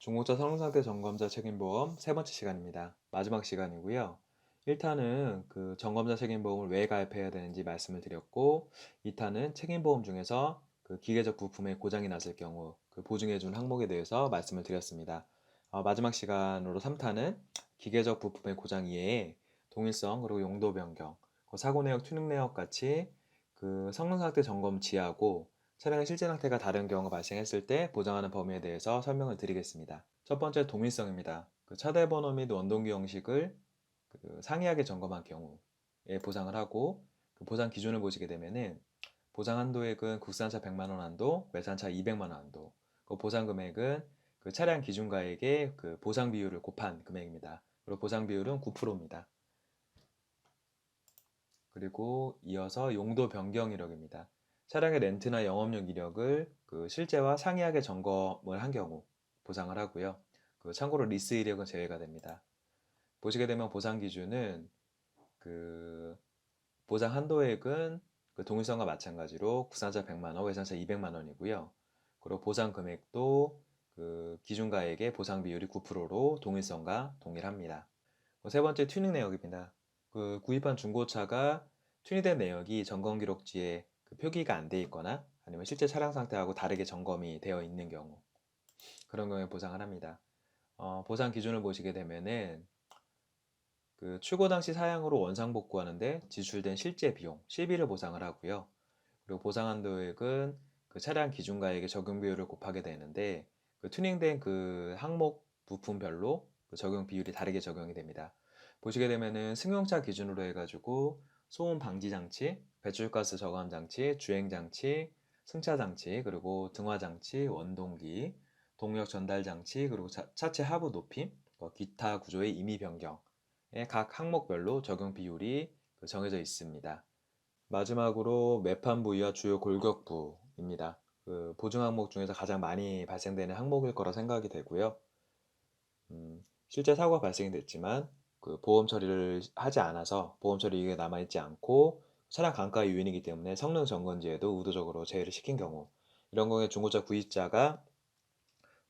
중고차 성능상태 점검자 책임보험 세 번째 시간입니다. 마지막 시간이고요. 1타는 그 점검자 책임보험을 왜 가입해야 되는지 말씀을 드렸고, 2타는 책임보험 중에서 그 기계적 부품에 고장이 났을 경우 그 보증해 준 항목에 대해서 말씀을 드렸습니다. 어, 마지막 시간으로 3타는 기계적 부품의 고장 이외에 동일성 그리고 용도 변경, 그 사고 내역, 튜닝 내역 같이 그 성능 상태 점검 지하고 차량의 실제 상태가 다른 경우가 발생했을 때 보장하는 범위에 대해서 설명을 드리겠습니다. 첫 번째 동일성입니다. 그 차대 번호 및 원동기 형식을 그 상이하게 점검한 경우에 보상을 하고 그 보상 기준을 보시게 되면은 보상 한도액은 국산차 100만 원 한도, 외산차 200만 원 한도. 그 보상 금액은 그 차량 기준가액의 그 보상 비율을 곱한 금액입니다. 그리고 보상 비율은 9%입니다. 그리고 이어서 용도 변경 이력입니다. 차량의 렌트나 영업용 이력을 그 실제와 상이하게 점검을 한 경우 보상을 하고요. 그 참고로 리스 이력은 제외가 됩니다. 보시게 되면 보상 기준은 그 보상 한도액은 그 동일성과 마찬가지로 국산차 100만 원, 외산차 200만 원이고요. 그리고 보상 금액도 그 기준가액의 보상 비율이 9%로 동일성과 동일합니다. 그세 번째 튜닝 내역입니다. 그 구입한 중고차가 튜닝된 내역이 점검 기록지에 그 표기가 안 돼 있거나 아니면 실제 차량 상태하고 다르게 점검이 되어 있는 경우 그런 경우에 보상을 합니다. 어, 보상 기준을 보시게 되면은 그 출고 당시 사양으로 원상 복구하는데 지출된 실제 비용, 실비를 보상을 하고요. 그리고 보상 한도액은 그 차량 기준가액의 적용 비율을 곱하게 되는데 그 튜닝된 그 항목 부품별로 그 적용 비율이 다르게 적용이 됩니다. 보시게 되면은 승용차 기준으로 해가지고 소음 방지 장치, 배출가스 저감 장치, 주행 장치, 승차 장치, 그리고 등화 장치, 원동기, 동력 전달 장치, 그리고 차, 차체 하부 높임, 뭐 기타 구조의 임의 변경의 각 항목별로 적용 비율이 그 정해져 있습니다. 마지막으로 매판 부위와 주요 골격 부입니다. 그 보증 항목 중에서 가장 많이 발생되는 항목일 거라 생각이 되고요. 음, 실제 사고가 발생이 됐지만 그 보험 처리를 하지 않아서 보험 처리 이익에 남아있지 않고 차량 강가 유인이기 때문에 성능 점검지에도 의도적으로 제외를 시킨 경우 이런 경우에 중고차 구입자가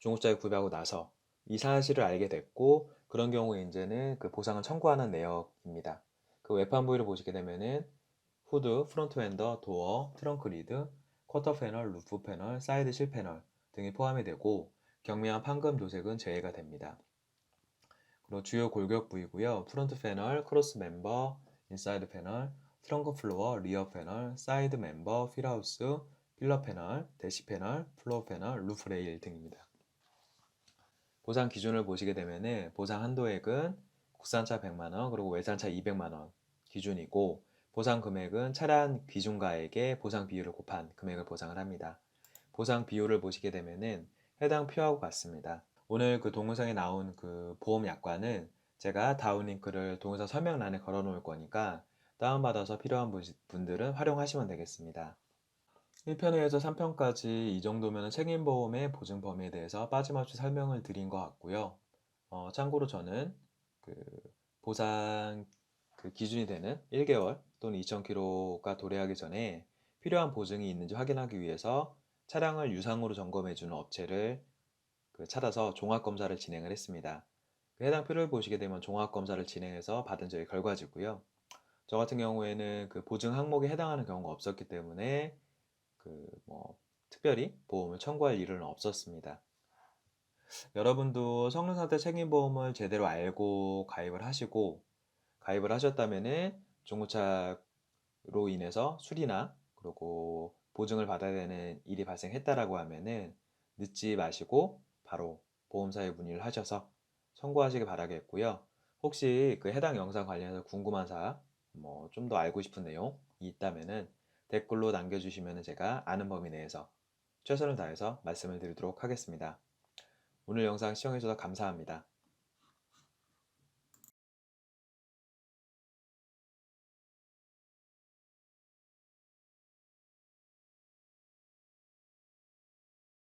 중고차를 구입하고 나서 이 사실을 알게 됐고 그런 경우에 이제는 그 보상을 청구하는 내역입니다. 그 외판 부위를 보시게 되면은 후드, 프론트 웬더, 도어, 트렁크 리드, 쿼터 패널, 루프 패널, 사이드 실 패널 등이 포함이 되고 경미한 판금 도색은 제외가 됩니다. 그리고 주요 골격 부위고요. 프론트 패널, 크로스 멤버, 인사이드 패널, 트렁크 플로어, 리어 패널, 사이드 멤버, 휠하우스, 필러 패널, 대시 패널, 플로어 패널, 루프 레일 등입니다. 보상 기준을 보시게 되면은 보상 한도액은 국산차 100만 원 그리고 외산차 200만 원 기준이고 보상 금액은 차량 기준가액의 보상 비율을 곱한 금액을 보상을 합니다. 보상 비율을 보시게 되면은 해당 표하고 같습니다. 오늘 그 동영상에 나온 그 보험 약관은 제가 다운 링크를 동영상 설명란에 걸어 놓을 거니까 다운받아서 필요한 분들은 활용하시면 되겠습니다. 1편에서 3편까지 이 정도면 책임보험의 보증 범위에 대해서 빠짐없이 설명을 드린 것 같고요. 어, 참고로 저는 그 보상 그 기준이 되는 1개월 또는 2,000km가 도래하기 전에 필요한 보증이 있는지 확인하기 위해서 차량을 유상으로 점검해주는 업체를 그 찾아서 종합검사를 진행을 했습니다. 그 해당 표를 보시게 되면 종합검사를 진행해서 받은 저의 결과지고요. 저 같은 경우에는 그 보증 항목에 해당하는 경우가 없었기 때문에 그 뭐 특별히 보험을 청구할 일은 없었습니다. 여러분도 성능상태 책임보험을 제대로 알고 가입을 하시고 가입을 하셨다면은 중고차로 인해서 수리나 그리고 보증을 받아야 되는 일이 발생했다라고 하면은 늦지 마시고 바로 보험사에 문의를 하셔서 청구하시길 바라겠고요. 혹시 그 해당 영상 관련해서 궁금한 사항, 뭐 좀 더 알고 싶은 내용이 있다면은 댓글로 남겨주시면 제가 아는 범위 내에서 최선을 다해서 말씀을 드리도록 하겠습니다. 오늘 영상 시청해주셔서 감사합니다.